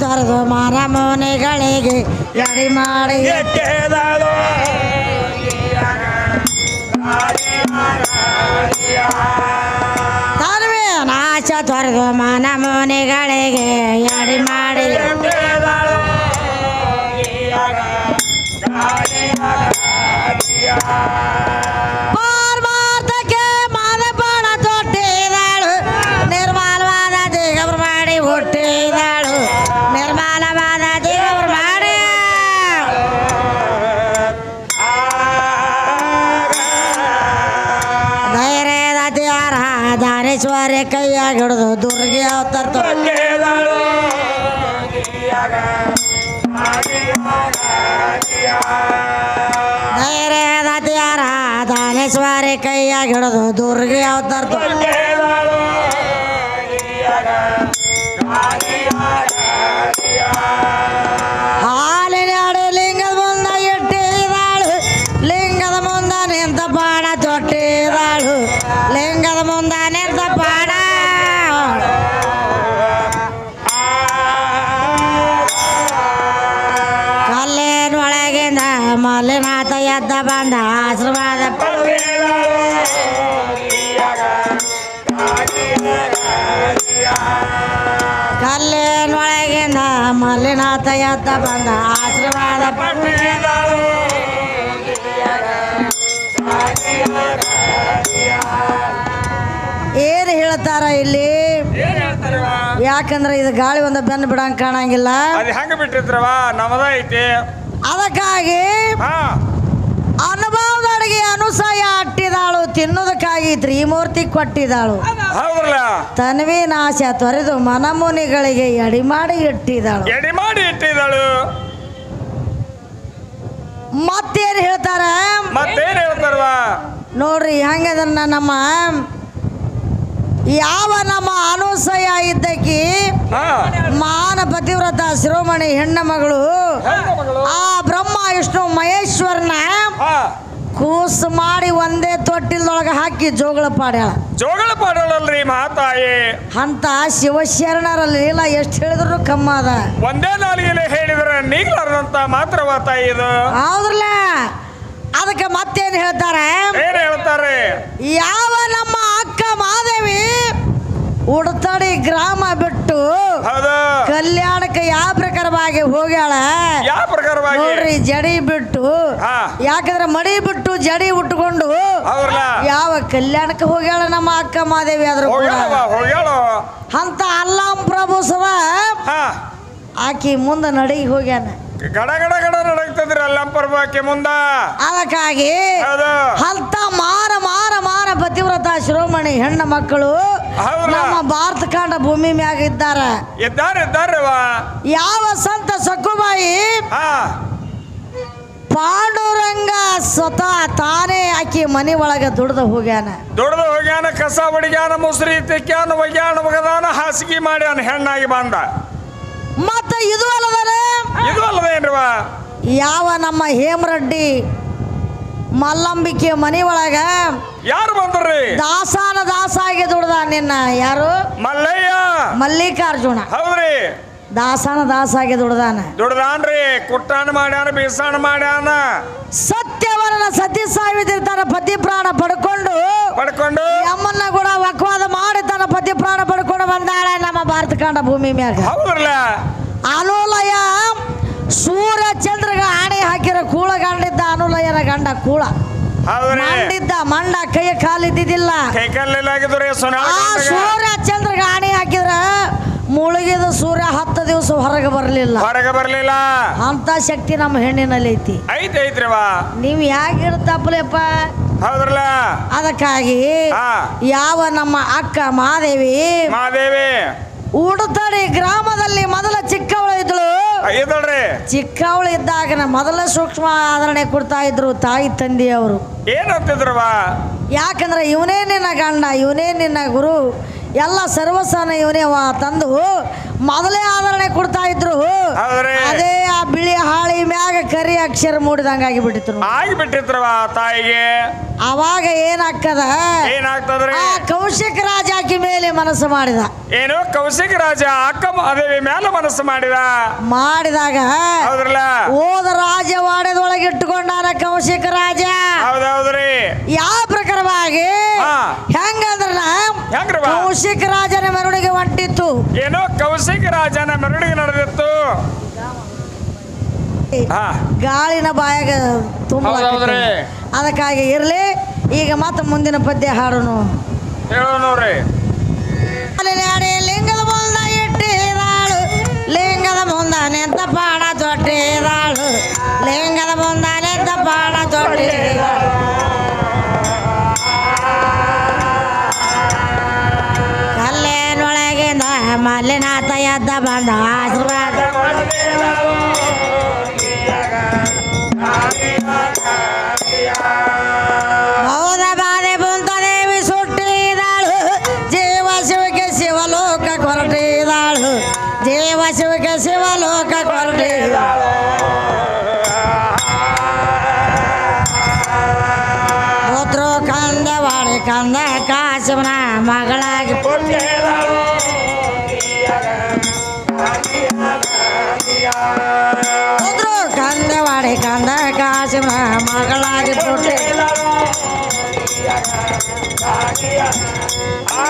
ತೊರೆದು ಮರ ಮುನಿಗಳಿಗೆ ಎಡಿ ಮಾಡಿ. ತನ್ಮೇನ ಆಸೆ ತೊರೆದು ಮನ ಮುನಿಗಳಿಗೆ ಎಡಿ ಮಾಡಿ. ಪಾರ್ಮಾರ್ಥಕ್ಕೆ ತ್ಯಾರ ದಾನೇಶ್ವರಿ ಕೈಯಾಗ ಹಿಡಿದು ದುರ್ಗಿ ಅವತಾರ ಧೈರ್ಯದ ತ್ಯಾರ ದಾನೇಶ್ವರಿ ಕೈಯಾಗ ಹಿಡಿದು ದುರ್ಗಿ ಅವತಾರ ಹಾಲಿನ ಮಲ್ಲಿನಾಥ ಎದ್ದ ಬಂದ ಆಶೀರ್ವಾದ ಕಲ್ಲಿನ ಒಳಗಿಂದ ಮಲ್ಲಿನಾಥ ಎದ್ದ ಬಂದ ಆಶೀರ್ವಾದ ಏನು ಹೇಳ್ತಾರ ಇಲ್ಲಿ? ಯಾಕಂದ್ರೆ ಇದು ಗಾಳಿ ಒಂದು ಬೆನ್ನು ಬಿಡಂಗ್ ಕಾಣಂಗಿಲ್ಲ. ಹೆಂಗ ಬಿಟ್ಟಿರ್ತಾರವ ನಮದ ಐತಿ. ಅದಕ್ಕಾಗಿ ಅನುಭವದ ಅಡಿಗೆ ಅನುಸಯ ಅಟ್ಟಿದಾಳು ತಿನ್ನೋದಕ್ಕಾಗಿ ತ್ರಿಮೂರ್ತಿ ಕೊಟ್ಟಿದಾಳು. ತನ್ವಿ ನಾಶ ತೊರೆದು ಮನಮುನಿಗಳಿಗೆ ಎಡಿ ಮಾಡಿ ಇಟ್ಟಿದಾಳು. ಎಡಿ ಮಾಡಿ ಇಟ್ಟಿದ್ದಾಳು ಮತ್ತೇನು ಹೇಳ್ತಾರ? ಮತ್ತೇನು ಹೇಳ್ತಾರವ ನೋಡ್ರಿ ಹೆಂಗದನ್ನ ನಮ್ಮ ಯಾವ ನಮ್ಮ ಅನುಸಯ ಇದ್ದಕ್ಕಿ ಪತಿವ್ರತ ಶಿರೋಮಣಿ ಹೆಣ್ಣ ಮಗಳು? ಆ ಬ್ರಹ್ಮ ವಿಷ್ಣು ಮಹೇಶ್ವರನ ಕೂಸು ಮಾಡಿ ಒಂದೇ ತೊಟ್ಟಿಲ್ದೊಳಗೆ ಹಾಕಿ ಜೋಗಳ ಪಾಡ್ಯಾಳ. ಜೋಗಳ ಪಾಡೋಳಲ್ರಿ ಮಾತಾಯಿ ಅಂತ ಶಿವಶರಣರ ಲೀಲಾ ಎಷ್ಟು ಹೇಳಿದ್ರು ಕಮ್ಮ ಅದ. ಒಂದೇ ನಾಲಿಗೆಲೆ ಹೇಳಿದ್ರೆ ನೀಗ್ಲಾರ್ದಂತ ಮಾತ್ರ ತಾಯಿ ಇದು. ಹೌದ್ರಲ್ಲ? ಅದಕ್ಕೆ ಮತ್ತೇನು ಹೇಳ್ತಾರೆ? ಏನ್ ಹೇಳ್ತಾರೆ? ಯಾವ ನಮ್ಮ ಅಕ್ಕ ಮಾದೇವಿ ಉಡತಡಿ ಗ್ರಾಮ ಬಿಟ್ಟು ಹೌದು ಕಲ್ಯಾಣಕ್ಕೆ ಯಾವ ಪ್ರಕಾರವಾಗಿ ಹೋಗ್ಯಾಳ. ಯಾವ ಪ್ರಕಾರವಾಗಿ? ನೋಡ್ರಿ ಜಡಿ ಬಿಟ್ಟು ಯಾಕಂದ್ರೆ ಮಡಿ ಬಿಟ್ಟು ಜಡಿ ಉಟ್ಕೊಂಡು ಯಾವ ಕಲ್ಯಾಣಕ್ಕೆ ಹೋಗ್ಯಾಳ ನಮ್ಮ ಅಕ್ಕ ಮಾದೇವಿ ಆದ್ರೂ ಅಂತ ಅಲ್ಲಾಂ ಪ್ರಭು ಸವ ಆಕಿ ಮುಂದೆ ನಡಿಗೆ ಹೋಗ್ಯಾನ. ಗಡ ಗಡ ಗಡ ನಡಗ್ತದ್ರಿ ಆಕೆ ಮುಂದ. ಅದಕ್ಕಾಗಿ ಹಂತ ಅಂತ ಮಾರ ಮಾರ ಮಾರ ಪತಿವ್ರತ ಶಿರೋಮಣಿ ಹೆಣ್ಣು ಮಕ್ಕಳು? ನಮ್ಮ ಭಾರತ ಕಾಂಡ ಭೂಮಿ ಮ್ಯಾಗ ಇದ್ದಾರ. ಇದ್ದಾರೆ ಇದ್ದಾರವ ಯಾವ ಸಂತ ಸಕ್ಕುಬಾಯಿ? ಪಾಂಡುರಂಗ ಸ್ವತಃ ತಾನೇ ಆಕಿ ಮನೆ ಒಳಗೆ ದುಡ್ದು ಹೋಗ್ಯಾನ. ದುಡ್ದು ಹೋಗ್ಯಾನ ಕಸ ಬಡಿಗ್ಯಾನ ಮುಸ್ರಿ ತಿಕ್ಕ್ಯಾನ ಒಗ್ಯಾನ ಒಗದಾನ ಹಾಸಿಗೆ ಮಾಡ್ಯಾನ ಹೆಣ್ಣಾಗಿ ಬಂದ. ಮತ್ತ ಇದು ಅಲ್ಲದರೆ ಇದು ಅಲ್ಲದೇನ್ರವ ಯಾವ ನಮ್ಮ ಹೇಮರೆಡ್ಡಿ ಮಲ್ಲಂಬಿಕೆ ಮನೆ ಒಳಗ ಯಾರು ಬಂದ್ರಿ? ದಾಸಾನ ದಾಸಾಗಿ ದುಡ್ದ ನಿನ್ನ ಯಾರು? ಮಲ್ಲಯ್ಯ. ಮಲ್ಲಿಕಾರ್ಜುನ. ಹೌದ್ರಿ. ದಾಸಾನ ದಾಸ ಆಗಿ ದುಡ್ದಾನ. ದುಡ್ದಾನ್ರಿ. ಕುಟ್ಟಾನ ಮಾಡ್ಯಾನ ಬೀಸಾನ ಮಾಡ್ಯಾನ. ಸತ್ಯವರನ ಸತಿ ಸಾವಿತ್ರಿ ತನ್ನ ಪತಿ ಪ್ರಾಣ ಪಡ್ಕೊಂಡು ಪಡ್ಕೊಂಡು? ಅಮ್ಮನ್ನ ಕೂಡ ವಕ್ವಾದ ಮಾಡಿ ತನ್ನ ಪತಿ ಪ್ರಾಣ ಪಡ್ಕೊಂಡು ಬಂದಾಳೆ ನಮ್ಮ ಭಾರತ ಕಾಂಡ ಭೂಮಿ ಮ್ಯಾಗ. ಹೌದ್ರಲ್ಲ. ಅನುಲಯ ಸೂರ್ಯ ಚಂದ್ರಗ ಹಾಕಿರೋ ಕೂಳ ಗಂಡಿದ್ದ ಅನುಲಯನ ಗಂಡ ಕೂಳ. ಮಂಡಿದ್ದ ಮಂಡ ಕೈ ಕಾಲಿದ್ದಿದ್ದಿಲ್ಲ ಆ ಸೂರ್ಯ ಚಂದ್ರ ಗಾಣಿ ಹಾಕಿದ್ರ ಮುಳುಗಿದ ಸೂರ್ಯ ಹತ್ತು ದಿವಸ ಹೊರಗೆ ಬರಲಿಲ್ಲ. ಹೊರಗೆ ಬರಲಿಲ್ಲ. ಅಂತ ಶಕ್ತಿ ನಮ್ಮ ಹೆಣ್ಣಿನಲ್ಲಿ ಐತಿ. ಐತಿ ಐತ್ರಿವ ನೀವು ಯಾಕೆ ಹೌದ್ರಲ್ಲ. ಅದಕ್ಕಾಗಿ ಯಾವ ನಮ್ಮ ಅಕ್ಕ ಮಾದೇವಿ ಮಾದೇವಿ ಉಡತಡಿ ಗ್ರಾಮದಲ್ಲಿ ಇದಳ್ರಿ ಚಿಕ್ಕವಳು ಇದ್ದಾಗ ಮೊದಲ ಸೂಕ್ಷ್ಮ ಆಧರಣೆ ಕೊಡ್ತಾ ಇದ್ರು ತಾಯಿ ತಂದೆಯವರು. ಏನಂತಿದ್ರವ ಯಾಕಂದ್ರೆ ಇವನೇ ನಿನ್ನ ಗಂಡ ಇವನೇ ನಿನ್ನ ಗುರು ಎಲ್ಲ ಸರ್ವಸ್ವನ ಇವನೇ ತಂದು ಮೊದಲೇ ಆದರಣೆ ಕೊಡ್ತಾ ಇದ್ರು. ಅದೇ ಆ ಬಿಳಿ ಹಾಳಿ ಮ್ಯಾಗ ಕರಿ ಅಕ್ಷರ ಮೂಡಿದಂಗ ಆಗಿಬಿಟ್ಟಿತ್ತು ಆಗಿಬಿಟ್ಟಿದ್ರವ ತಾಯಿಗೆ. ಅವಾಗ ಏನಾಗ್ತದ? ಏನಾಗ್ತದ್ರಿ? ಆ ಕೌಶಿಕ ರಾಜ ಆಕಿ ಮೇಲೆ ಮನಸ್ಸು ಮಾಡಿದ. ಏನು? ಕೌಶಿಕ ರಾಜ ಅಕ್ಕ ಮಹಾದೇವಿ ಮೇಲೆ ಮನಸ್ಸು ಮಾಡಿದ? ಮಾಡಿದಾಗ ಓದ ರಾಜವಾಡದೊಳಗೆ ಇಟ್ಟುಕೊಂಡಾನ ಕೌಶಿಕ ರಾಜ. ಹೌದೌದ್ರಿ. ಯಾವ ಪ್ರಕಾರವಾಗಿ. ಹೆಂಗಂದ್ರ ಕೌಶಿಕ ರಾಜನ ಮೆರವಣಿಗೆ ಹೊಂಟಿತ್ತು ಏನೋ ಕೌಶಿಕ ರಾಜನ ಮೆರವಣಿಗೆ ನಡೆದಿತ್ತು. ಗಾಳಿನ ಬಾಯಾಗ ತುಂಬ ಹೌದೌದ್ರಿ. ಅದಕ್ಕಾಗಿ ಇರ್ಲಿ ಈಗ ಮತ್ತೆ ಮುಂದಿನ ಪದ್ಯ ಹಾಡೋನು ಹೇಳೋ ನೋಡ್ರಿ. ಲಿಂಗದ ಮುಂದ ಇಟ್ಟಿದಾಳು ಲಿಂಗದ ಮುಂದ ನಿಂತ ಬಾಣ ತೊಟ್ಟಿದಾಳು ಬಂದ ಆಶೀರ್ವಾದ ಹೌದ ಬಾಧೆ ಬಂತ ದೇವಿ ಸುಟ್ಟಿದಾಳು ಜೀವ ಶಿವಕ್ಕೆ ಶಿವಲೋಕ ಕೊರಟಿದಾಳು ಜೀವ ಶಿವಕ್ಕೆ ಶಿವಲೋಕ ಕೊರಟಿದಾಳು ಪುತ್ರು ಕಂದವಾಡಿ ಕಂದ ಕಾಶಿವನ ಮಗಳಾಗಿ ಪುತ್ರು ಕಂದವಾಡಿ ಕಂದ ಕಾಸಿಮ ಮಗಳಾಗಿ ಪುಟ್ಟಿ ಆ